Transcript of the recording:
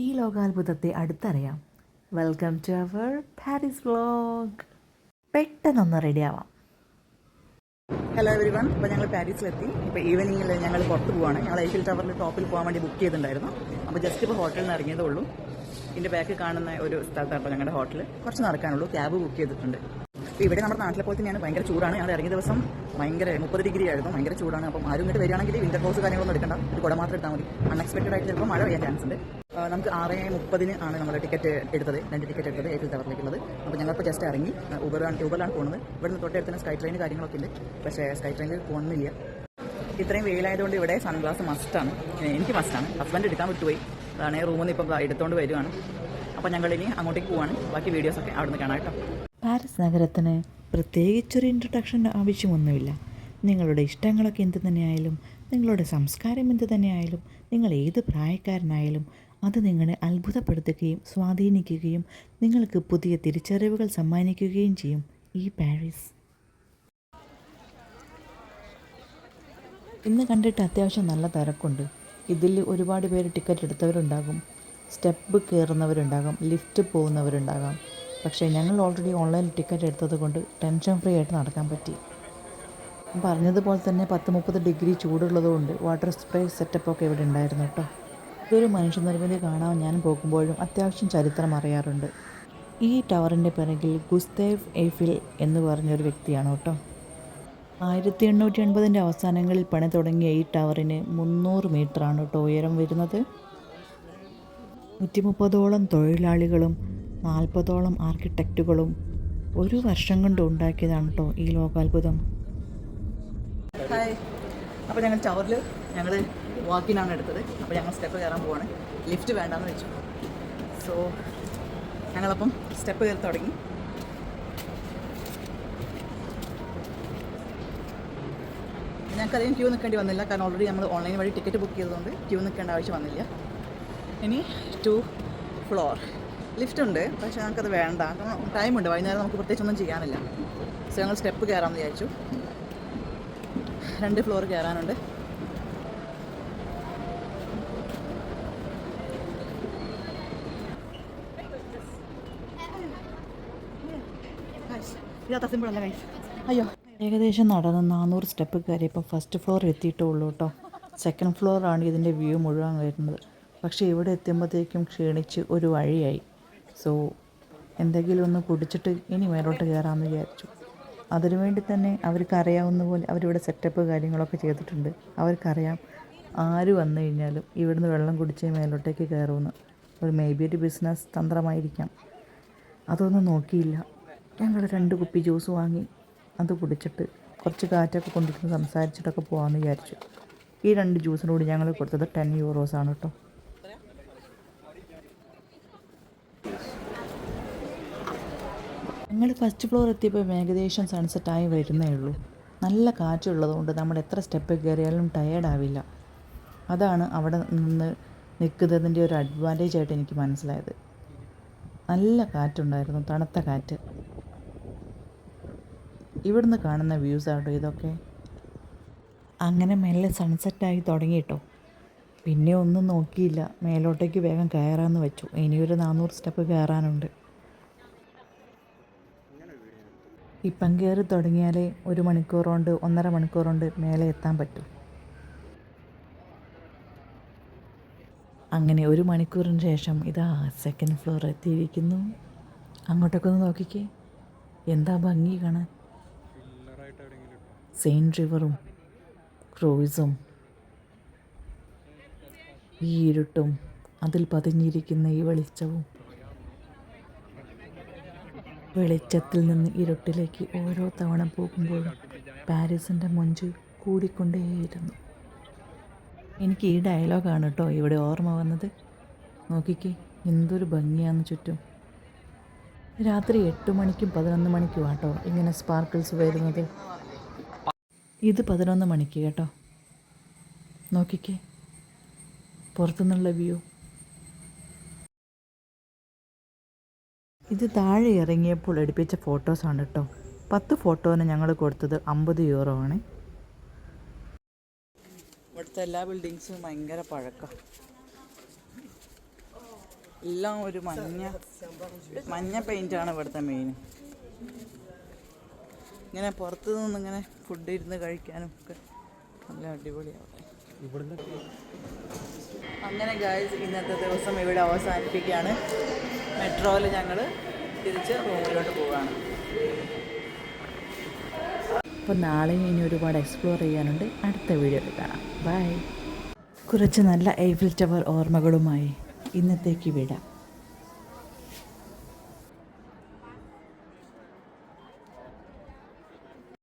ഈ ലോകാത്ഭുതത്തെ അടുത്തറിയാം. Welcome to our Paris vlog പെട്ടെന്നൊന്ന് റെഡിയാവാം ഹലോ എവരി വൺ ഇപ്പം ഞങ്ങൾ പാരീസിലെത്തി. ഇപ്പോൾ ഈവനിങ്ങിൽ ഞങ്ങൾ പുറത്ത് പോവാണ്. ഞങ്ങൾ ഐഫിൽ ടവറിൽ ടോപ്പിൽ പോകാൻ വേണ്ടി ബുക്ക് ചെയ്തിട്ടുണ്ടായിരുന്നു. അപ്പോൾ ജസ്റ്റ് ഇപ്പോൾ ഹോട്ടലിൽ നിന്ന് ഇറങ്ങിയതേ ഉള്ളൂ. ഇതിന്റെ ബാക്ക് കാണുന്ന ഒരു സ്ഥലത്താണ് ഞങ്ങളുടെ ഹോട്ടൽ കുറച്ച് നടക്കാനുള്ളൂ. ക്യാബ് ബുക്ക് ചെയ്തിട്ടുണ്ട്. അപ്പോൾ ഇവിടെ നമ്മുടെ നാട്ടിലെ പോലെ തന്നെയാണ്. ഭയങ്കര ചൂടാണ്. ഞങ്ങൾ ഇറങ്ങിയ ദിവസം ഭയങ്കര മുപ്പത് ഡിഗ്രി ആയിരുന്നു. ഭയങ്കര ചൂടാണ്. അപ്പം ആരും ഇങ്ങോട്ട് വരികയാണെങ്കിൽ വിന്റർ ക്ലോസ് കാര്യങ്ങളൊന്നും എടുക്കണ്ട. ഒരു കുട മാത്രം എടുത്താൽ മതി. അൺഎക്സ്പെക്റ്റഡ് ആയിട്ട് ചിലപ്പോൾ മഴ പെയ്യാൻ ചാൻസ് ഉണ്ട്. നമുക്ക് ആറ് മുപ്പതിന് ആണ് നമ്മൾ ടിക്കറ്റ് എടുത്തത് രണ്ട് ടിക്കറ്റ് എടുത്തത് ഏഫിൽ തവർന്നിരിക്കുന്നത് അപ്പോൾ ഞങ്ങളിപ്പോൾ ജസ്റ്റ് ഇറങ്ങി ഊബറാണ് ഊബറിലാണ് പോകുന്നത് ഇവിടുന്ന് തൊട്ടടുത്ത് തന്നെ സ്കൈ ട്രെയിൻ കാര്യങ്ങളൊക്കെ ഉണ്ട്. പക്ഷേ സ്കൈ ട്രെയിനിൽ പോകുന്നില്ല ഇത്രയും വെയിലായതുകൊണ്ട് ഇവിടെ സൺഗ്ലാസ് മസ്റ്റാണ് എനിക്ക് മസ്റ്റാണ് ഹസ്ബൻഡ് എടുക്കാൻ വിട്ടുപോയി. അതാണ് റൂമിൽ നിന്ന് ഇപ്പം എടുത്തുകൊണ്ട് വരുവാണ്. അപ്പോൾ ഞങ്ങൾ ഇനി അങ്ങോട്ടേക്ക് പോവാണ്. ബാക്കി വീഡിയോസൊക്കെ അവിടെ നിന്ന് കാണാം കേട്ടോ. പാരീസ് നഗരത്തിന് പ്രത്യേകിച്ചൊരു ഇൻട്രൊഡക്ഷൻ ആവശ്യമൊന്നുമില്ല. നിങ്ങളുടെ ഇഷ്ടങ്ങളൊക്കെ എന്ത് തന്നെയായാലും നിങ്ങളുടെ സംസ്കാരം എന്ത് തന്നെയായാലും നിങ്ങൾ ഏത് പ്രായക്കാരനായാലും അത് നിങ്ങളെ അത്ഭുതപ്പെടുത്തുകയും സ്വാധീനിക്കുകയും നിങ്ങൾക്ക് പുതിയ തിരിച്ചറിവുകൾ സമ്മാനിക്കുകയും ചെയ്യും. ഈ പാരീസ്. ഇന്ന് കണ്ടിട്ട് അത്യാവശ്യം നല്ല തിരക്കുണ്ട്. ഇതിൽ ഒരുപാട് പേര് ടിക്കറ്റ് എടുത്തവരുണ്ടാകും. സ്റ്റെപ്പ് കയറുന്നവരുണ്ടാകും. ലിഫ്റ്റ് പോകുന്നവരുണ്ടാകാം. പക്ഷേ ഞങ്ങൾ ഓൾറെഡി ഓൺലൈൻ ടിക്കറ്റ് എടുത്തത് കൊണ്ട് ടെൻഷൻ ഫ്രീ ആയിട്ട് നടക്കാൻ പറ്റി. പറഞ്ഞതുപോലെ തന്നെ പത്ത് മുപ്പത് ഡിഗ്രി ചൂടുള്ളതുകൊണ്ട് വാട്ടർ സ്പ്രേ സെറ്റപ്പൊക്കെ ഇവിടെ ഉണ്ടായിരുന്നു കേട്ടോ. ഇതൊരു മനുഷ്യനിർമ്മിതി കാണാൻ ഞാൻ പോകുമ്പോഴും അത്യാവശ്യം ചരിത്രം അറിയാറുണ്ട്. ഈ ടവറിന്റെ പിറകിൽ ഗുസ്തേവ് എഫിൽ എന്ന് പറഞ്ഞൊരു വ്യക്തിയാണ് കേട്ടോ. ആയിരത്തി എണ്ണൂറ്റി എൺപതിന്റെ അവസാനങ്ങളിൽ പണി തുടങ്ങിയ ഈ ടവറിന് മുന്നൂറ് മീറ്ററാണ് കേട്ടോ ഉയരം വരുന്നത്. നൂറ്റി മുപ്പതോളം തൊഴിലാളികളും നാൽപ്പതോളം ആർക്കിടെക്റ്റുകളും ഒരു വർഷം കൊണ്ട് ഉണ്ടാക്കിയതാണ് കേട്ടോ ഈ ലോകാത്ഭുതം. അപ്പോൾ ഞങ്ങൾ ടവറിൽ ഞങ്ങൾ വാക്കിനാണ് എടുത്തത്. അപ്പോൾ ഞങ്ങൾ സ്റ്റെപ്പ് കയറാൻ പോവാണ്. ലിഫ്റ്റ് വേണ്ടാന്ന് വെച്ചു. സോ ഞങ്ങളപ്പം സ്റ്റെപ്പ് കയറി തുടങ്ങി. ഞങ്ങൾക്കധികം ക്യൂ നിൽക്കേണ്ടി വന്നില്ല. കാരണം ഓൾറെഡി നമ്മൾ ഓൺലൈൻ വഴി ടിക്കറ്റ് ബുക്ക് ചെയ്തതുകൊണ്ട് ക്യൂ നിൽക്കേണ്ട ആവശ്യം വന്നില്ല. ഇനി ടു ഫ്ലോർ ലിഫ്റ്റ് ഉണ്ട് പക്ഷേ ഞങ്ങൾക്കത് വേണ്ട. കാരണം ടൈമുണ്ട് വൈകുന്നേരം നമുക്ക് പ്രത്യേകിച്ച് ഒന്നും ചെയ്യാനില്ല. സോ ഞങ്ങൾ സ്റ്റെപ്പ് കയറാമെന്ന് വിചാരിച്ചു. രണ്ട് ഫ്ലോർ കയറാനുണ്ട്. അയ്യോ. ഏകദേശം നടന്ന് നാനൂറ് സ്റ്റെപ്പ് കയറിയപ്പോൾ ഫസ്റ്റ് ഫ്ലോർ എത്തിയിട്ടേ ഉള്ളൂ കേട്ടോ. സെക്കൻഡ് ഫ്ലോറാണ് ഇതിന്റെ വ്യൂ മുഴുവൻ വരുന്നത്. പക്ഷേ ഇവിടെ എത്തുമ്പോഴത്തേക്കും ക്ഷീണിച്ച് ഒരു വഴിയായി. സോ എന്തെങ്കിലും ഒന്ന് കുടിച്ചിട്ട് ഇനി മേലോട്ട് കയറാമെന്ന് വിചാരിച്ചു. അതിനുവേണ്ടി തന്നെ അവർക്കറിയാവുന്ന പോലെ അവരിവിടെ സെറ്റപ്പ് കാര്യങ്ങളൊക്കെ ചെയ്തിട്ടുണ്ട്. അവർക്കറിയാം ആര് വന്നു കഴിഞ്ഞാലും ഇവിടുന്ന് വെള്ളം കുടിച്ച് മേലോട്ടേക്ക് കയറുമെന്ന്. ഒരു മേ ബി ഒരു ബിസിനസ് തന്ത്രമായിരിക്കാം. അതൊന്നും നോക്കിയില്ല. ഞങ്ങൾ രണ്ട് കുപ്പി ജ്യൂസ് വാങ്ങി അത് കുടിച്ചിട്ട് കുറച്ച് കാറ്റൊക്കെ കൊണ്ടിരുന്ന് സംസാരിച്ചിട്ടൊക്കെ പോകാമെന്ന് വിചാരിച്ചു. ഈ രണ്ട് ജ്യൂസിനോട് ഞങ്ങൾ കൊടുത്തത് ടെൻ യൂറോസ് ആണ് കേട്ടോ ഞങ്ങൾ ഫസ്റ്റ് ഫ്ലോർ എത്തിയപ്പോൾ ഏകദേശം സൺസെറ്റായി വരുന്നേ ഉള്ളൂ. നല്ല കാറ്റുള്ളതുകൊണ്ട് നമ്മൾ എത്ര സ്റ്റെപ്പ് കയറിയാലും ടയേർഡാവില്ല അതാണ് അവിടെ നിന്ന് നിൽക്കുന്നതിന്റെ ഒരു അഡ്വാന്റേജ് ആയിട്ട് എനിക്ക് മനസ്സിലായത്. നല്ല കാറ്റുണ്ടായിരുന്നു തണുത്ത കാറ്റ്. ഇവിടുന്ന് കാണുന്ന വ്യൂസ് ആട്ടോ ഇതൊക്കെ. അങ്ങനെ മെല്ലെ സൺസെറ്റായി തുടങ്ങി കേട്ടോ പിന്നെ ഒന്നും നോക്കിയില്ല. മേലോട്ടേക്ക് വേഗം കയറാമെന്ന് വെച്ചു. ഇനിയൊരു നാനൂറ് സ്റ്റെപ്പ് കയറാനുണ്ട്. ഇപ്പം കയറി തുടങ്ങിയാലേ ഒരു മണിക്കൂർ കൊണ്ട് ഒന്നര മണിക്കൂർ കൊണ്ട് മേലെ എത്താൻ പറ്റും. അങ്ങനെ ഒരു മണിക്കൂറിന് ശേഷം ഇതാ സെക്കൻഡ് ഫ്ലോർ എത്തിയിരിക്കുന്നു. അങ്ങോട്ടൊക്കെ ഒന്ന് നോക്കിക്കേ. എന്താ ഭംഗി കാണാൻ? സെയിൻ റിവറും ക്രൂയിസും ഈ ഇരുട്ടും അതിൽ പതിഞ്ഞിരിക്കുന്ന ഈ വെളിച്ചവും. വെളിച്ചത്തിൽ നിന്ന് ഇരുട്ടിലേക്ക് ഓരോ തവണ പോകുമ്പോഴും പാരീസിന്റെ മൊഞ്ച് കൂടിക്കൊണ്ടേയിരുന്നു. എനിക്ക് ഈ ഡയലോഗാണ് കേട്ടോ ഇവിടെ ഓർമ്മ വന്നത്. നോക്കിക്കേ എന്തൊരു ഭംഗിയാന്ന് ചുറ്റും. രാത്രി എട്ട് മണിക്കും പതിനൊന്ന് മണിക്കും ആട്ടോ ഇങ്ങനെ സ്പാർക്കിൾസ് വരുന്നത്. ഇത് പതിനൊന്ന് മണിക്ക് കേട്ടോ. നോക്കിക്കേ. പുറത്തുനിന്നുള്ള വ്യൂ. ഇത് താഴെ ഇറങ്ങിയപ്പോൾ എടുപ്പിച്ച ഫോട്ടോസാണ് കേട്ടോ. പത്ത് ഫോട്ടോന് ഞങ്ങൾ കൊടുത്തത് അമ്പത് യൂറോ ആണ്. ഇവിടുത്തെ എല്ലാ ബിൽഡിങ്സും ഭയങ്കര പഴക്കം. എല്ലാം ഒരു മഞ്ഞ മഞ്ഞ പെയിന്റാണ് ഇവിടുത്തെ മെയിൻ ഇങ്ങനെ പുറത്തു നിന്ന് ഇങ്ങനെ ഫുഡ് ഇരുന്ന് കഴിക്കാനും ഒക്കെ നല്ല അടിപൊളിയാവട്ടെ. അങ്ങനെ ഗായ്സ് ഇന്നത്തെ ദിവസം ഇവിടെ അവസാനിപ്പിക്കുകയാണ്. മെട്രോയിൽ ഞങ്ങൾ തിരിച്ച് റൂമിലോട്ട് പോവുകയാണ്. അപ്പോൾ നാളെയും ഇനി ഒരുപാട് എക്സ്പ്ലോർ ചെയ്യാനുണ്ട്. അടുത്ത വീഡിയോയിൽ കാണാം. ബൈ കുറച്ച് നല്ല ഐഫിൽ ടവർ ഓർമ്മകളുമായി ഇന്നത്തേക്ക് വിടാം.